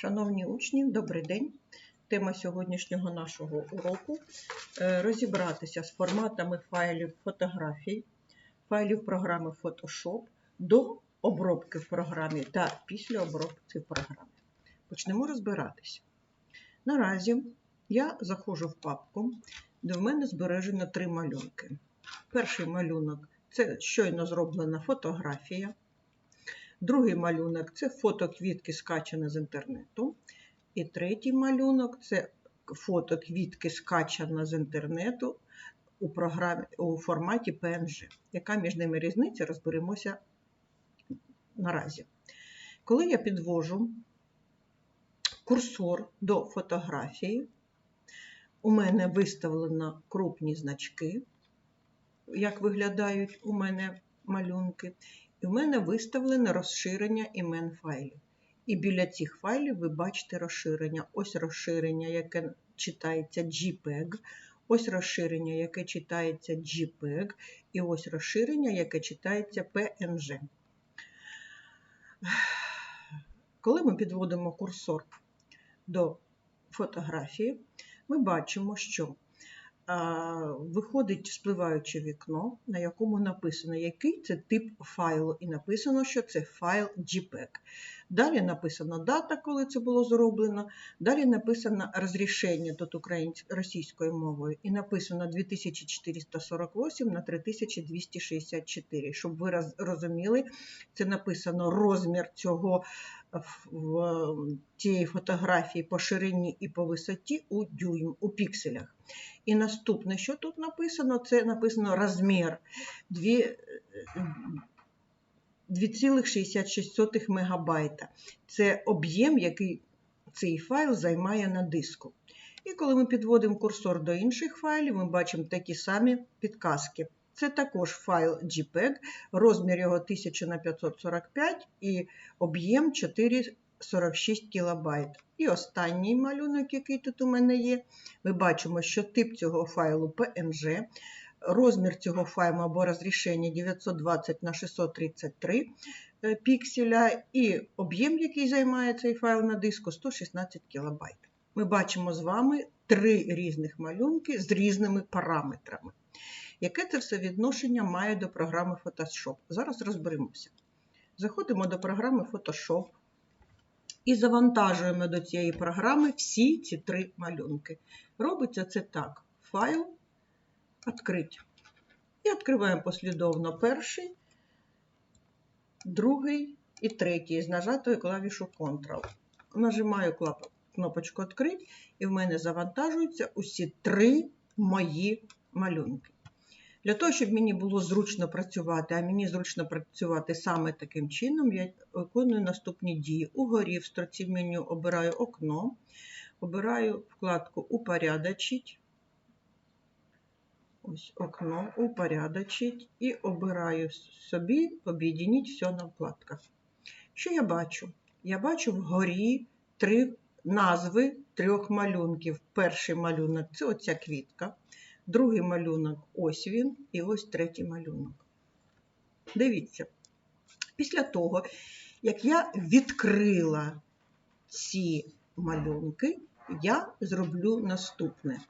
Шановні учні, добрий день. Тема сьогоднішнього нашого уроку е, розібратися з форматами файлів фотографій, файлів програми Photoshop до обробки в програмі та після обробки в програмі. Почнемо розбиратися. Наразі я заходжу в папку, де в мене збережено три малюнки. Перший малюнок це щойно зроблена фотографія. Другий малюнок це фото квітки скачане з інтернету. І третій малюнок це фото квітки скачана з інтернету у програмі у форматі PNG. Яка між ними різниця, розберемося наразі. Коли я підвожу курсор до фотографії, у мене виставлено крупні значки, як виглядають у мене малюнки. І в мене виставлене розширення імен файлів. І біля цих файлів ви бачите розширення. Ось розширення, яке читається JPEG, ось розширення, яке читається JPEG, і ось розширення, яке читається PNG. Коли ми підводимо курсор до фотографії, ми бачимо, що виходить спливаюче вікно, на якому написано, який це тип файлу, і написано, що це файл JPEG. Далі написано дата, коли це було зроблено. Далі написано розрішення тут російською мовою, і написано 2448 на 3264. Щоб ви розуміли, це написано розмір цього цієї фотографії по ширині і по висоті у дюйм, у пікселях. І наступне, що тут написано, це написано розмір 2,66 МБ. Це об'єм, який цей файл займає на диску. І коли ми підводимо курсор до інших файлів, ми бачимо такі самі підказки. Це також файл JPEG, розмір його 1000 на 545 і об'єм 446 кБ. І останній малюнок, який тут у мене є, ми бачимо, що тип цього файлу PNG, розмір цього файлу або розрішення 920 на 633 е, пікселя, і об'єм, який займає цей файл на диску, 116 кБ. Ми бачимо з вами три різних малюнки з різними параметрами. Яке це все відношення має до програми Photoshop? Зараз розберемося. Заходимо до програми Photoshop і завантажуємо до цієї програми всі ці три малюнки. Робиться це так: файл, відкрити. І відкриваємо послідовно перший, другий і третій з нажатою клавішу Ctrl. Нажимаю кнопочку «Відкрити», і в мене завантажуються усі три мої малюнки. Для того, щоб мені було зручно працювати, а мені зручно працювати саме таким чином, я виконую наступні дії. Угорі в строці меню обираю окно, обираю вкладку Упорядочить. Ось окно, упорядочить і обираю собі об'єдніть все на вкладках. Що я бачу? Я бачу вгорі три назви трьох малюнків. Перший малюнок це оця квітка. Другий малюнок ось він, і ось третій малюнок. Дивіться, після того, як я відкрила ці малюнки, я зроблю наступне.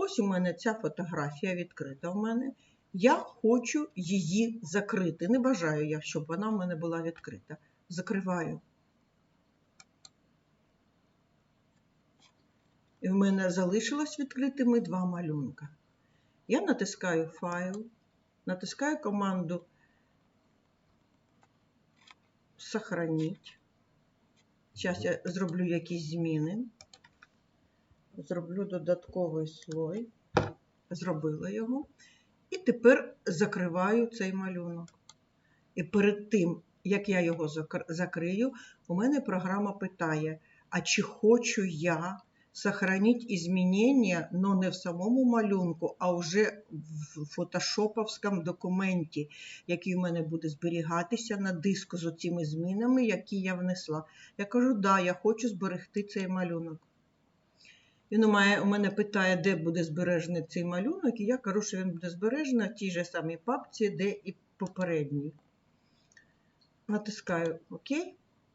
Ось у мене ця фотографія відкрита у мене. Я хочу її закрити. Не бажаю я, щоб вона в мене була відкрита. Закриваю. І в мене залишилось відкритими два малюнка. Я натискаю файл, натискаю команду Сохранить. Зараз я зроблю якісь зміни. Зроблю додатковий слой, зробила його. І тепер закриваю цей малюнок. І перед тим, як я його закрию, у мене програма питає: а чи хочу я сохранить изменения, но не в самому малюнку, а вже в фотошоповському документі, який в мене буде зберігатися на диску з оціми змінами, які я внесла. Я кажу, да, я хочу зберегти цей малюнок. Він у мене, у мене питає, де буде збережений цей малюнок, і я кажу, що він буде збережений в тій же самій папці, де і попередній. Натискаю ОК.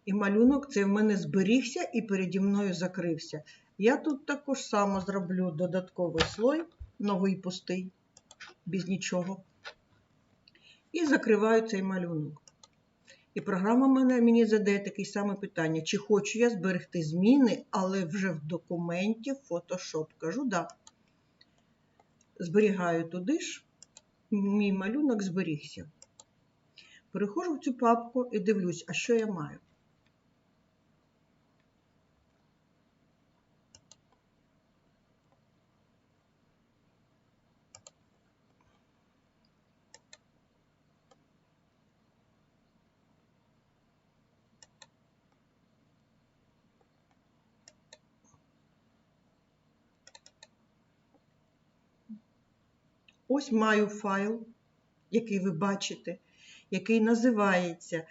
І малюнок цей в мене зберігся і переді мною закрився. Я тут також само зроблю додатковий слой, новий пустий, без нічого. І закриваю цей малюнок. І програма мене, мені задає таке саме питання, чи хочу я зберегти зміни, але вже в документі Photoshop. Кажу, да. Зберігаю туди ж, мій малюнок зберігся. Переходжу в цю папку і дивлюсь, а що я маю. Ось маю файл, який ви бачите, який називається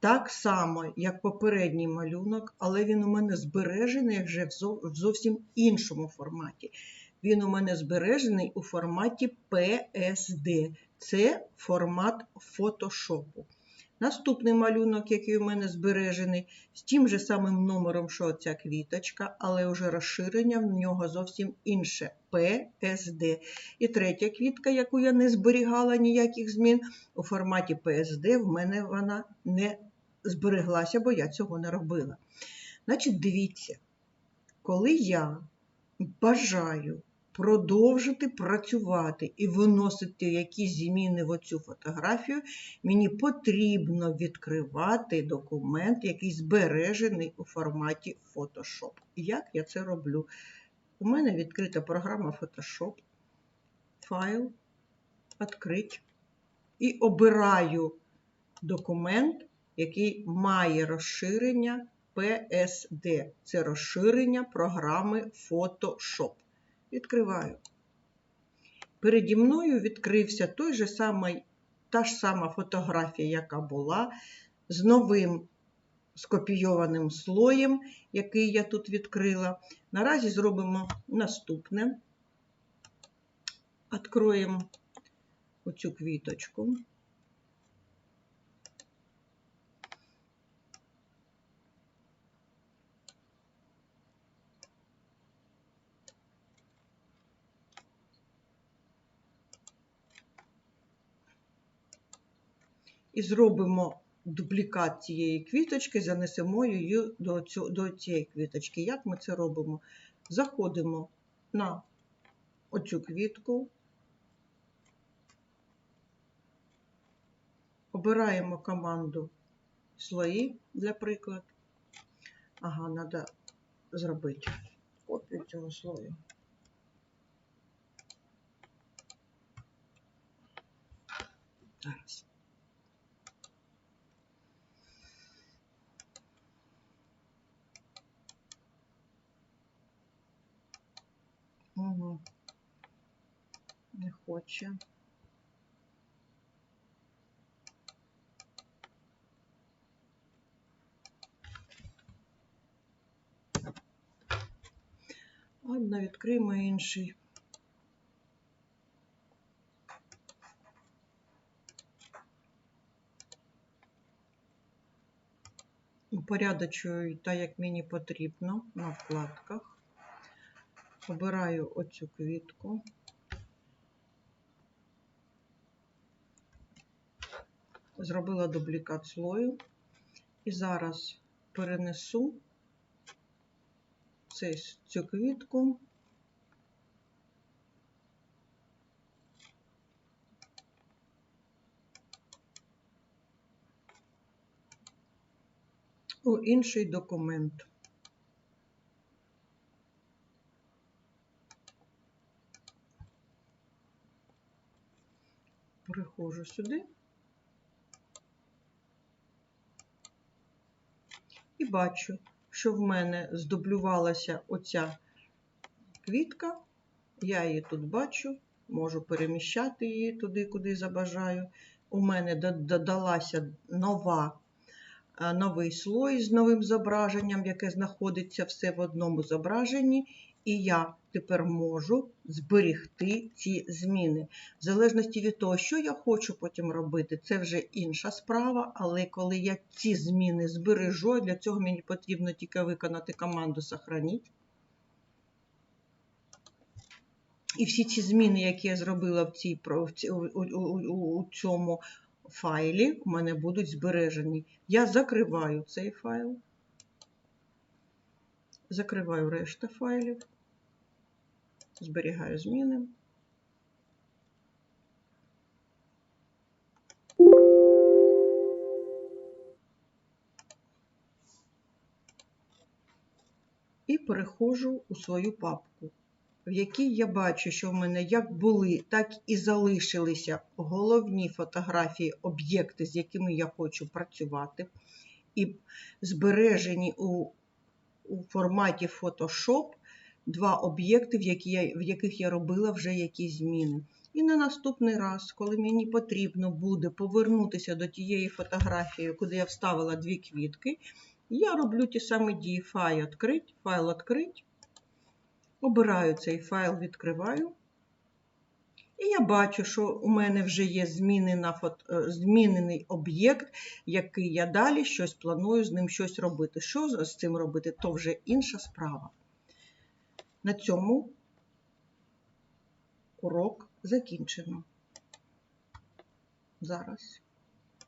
так само, як попередній малюнок, але він у мене збережений вже в зовсім іншому форматі. Він у мене збережений у форматі PSD. Це формат фотошопу. Наступний малюнок, який у мене збережений, з тим же самим номером, що ця квіточка, але вже розширення в нього зовсім інше PSD. І третя квітка, яку я не зберігала ніяких змін, у форматі PSD в мене вона не збереглася, бо я цього не робила. Значить, дивіться, коли я бажаю продовжити працювати і виносити якісь зміни в оцю фотографію, мені потрібно відкривати документ, який збережений у форматі Photoshop. Як я це роблю? У мене відкрита програма Photoshop, файл, відкрить і обираю документ, який має розширення PSD. Це розширення програми Photoshop. Відкриваю. Переді мною відкрився той же самий, та ж сама фотографія, яка була, з новим скопійованим слоєм, який я тут відкрила. Наразі зробимо наступне. Откроємо оцю квіточку. І зробимо дублікат цієї квіточки, занесемо її до, цю, до цієї квіточки. Як ми це робимо? Заходимо на оцю квітку, обираємо команду слої для прикладу. Ага, треба зробити копію цього слою. Зараз. Угу. Не хоче. Ладно, відкриємо інший. Упорядочую так, як мені потрібно на вкладках. Обираю оцю квітку. Зробила дублікат слою. І зараз перенесу цю квітку у інший документ. Приходжу сюди і бачу, що в мене здублювалася оця квітка. Я її тут бачу, можу переміщати її туди, куди забажаю. У мене додалася нова, новий слой з новим зображенням, яке знаходиться все в одному зображенні. І я тепер можу зберігти ці зміни. В залежності від того, що я хочу потім робити, це вже інша справа. Але коли я ці зміни збережу, для цього мені потрібно тільки виконати команду Сохраніть. І всі ці зміни, які я зробила в, цій, у, у, у цьому файлі, у мене будуть збережені. Я закриваю цей файл, закриваю решта файлів, зберігаю зміни. І переходжу у свою папку, в якій я бачу, що в мене як були, так і залишилися головні фотографії, об'єкти, з якими я хочу працювати, і збережені у, у форматі Photoshop два об'єкти, в, в яких я робила вже якісь зміни. І на наступний раз, коли мені потрібно буде повернутися до тієї фотографії, куди я вставила дві квітки, я роблю ті самі дії файл відкрить, файл відкрить, обираю цей файл, відкриваю. І я бачу, що у мене вже є змінена фото, е, змінений об'єкт, який я далі щось планую з ним щось робити. Що з цим робити, то вже інша справа. На цьому урок закінчено. Зараз.